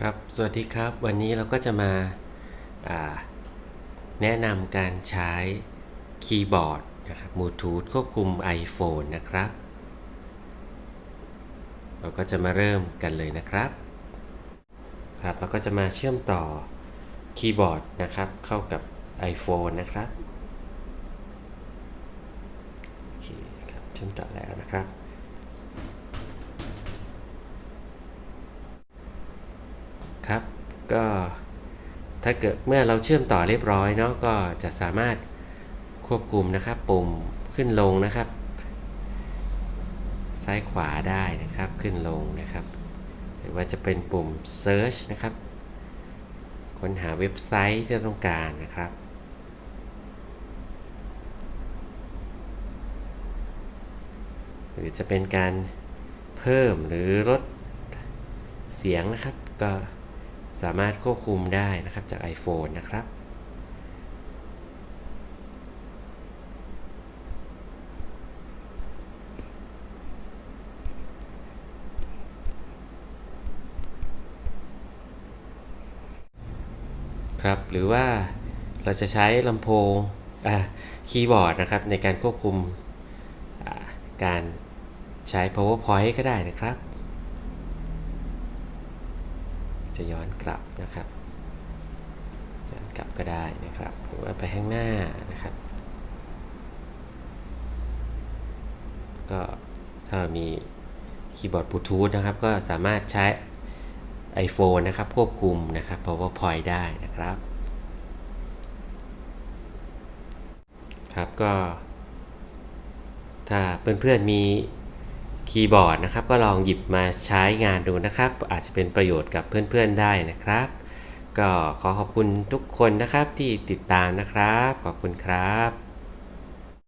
ครับ สวัสดีครับ วันนี้เราก็จะมาาแนะนำการใช้คีย์บอร์ดนะครับบลูทูธควบคุม iPhone นะครับ เราก็จะมาเริ่มกันเลยนะครับ ครับ เราก็จะมาเชื่อมต่อคีย์บอร์ดนะครับ เข้ากับ iPhone นะครับ โอเคครับ เชื่อมต่อแล้วนะครับ ครับก็ถ้าเกิดเมื่อเราเชื่อมต่อเรียบร้อยเนาะก็จะสามารถควบคุมนะครับ ปุ่มขึ้นลงนะครับ ซ้ายขวาได้นะครับขึ้นลงนะครับ หรือว่าจะเป็นปุ่ม search นะครับ ค้นหาเว็บไซต์ที่ต้องการนะครับหรือจะเป็นการเพิ่มหรือลดเสียงนะครับก็ สามารถควบคุมได้นะครับจาก iPhone นะครับ ครับ หรือว่าเราจะใช้ลำโพงอ่าคีย์บอร์ดนะครับ ในการควบคุมการใช้ PowerPoint ก็ได้นะครับ จะย้อนกลับนะครับ ย้อนกลับก็ได้นะครับหรือว่าไปข้างหน้านะครับ ก็ถ้าเรามีคีย์บอร์ดบลูทูธนะครับ ก็สามารถใช้ iPhone นะครับ ควบคุมนะครับ PowerPoint ได้นะครับ ครับก็ ถ้าเพื่อนๆมี คีย์บอร์ดนะครับก็ลองหยิบมาใช้งานดูนะครับ อาจจะเป็นประโยชน์กับเพื่อนๆได้นะครับ ก็ขอขอบคุณทุกคนนะครับที่ติดตามนะครับ ขอบคุณครับ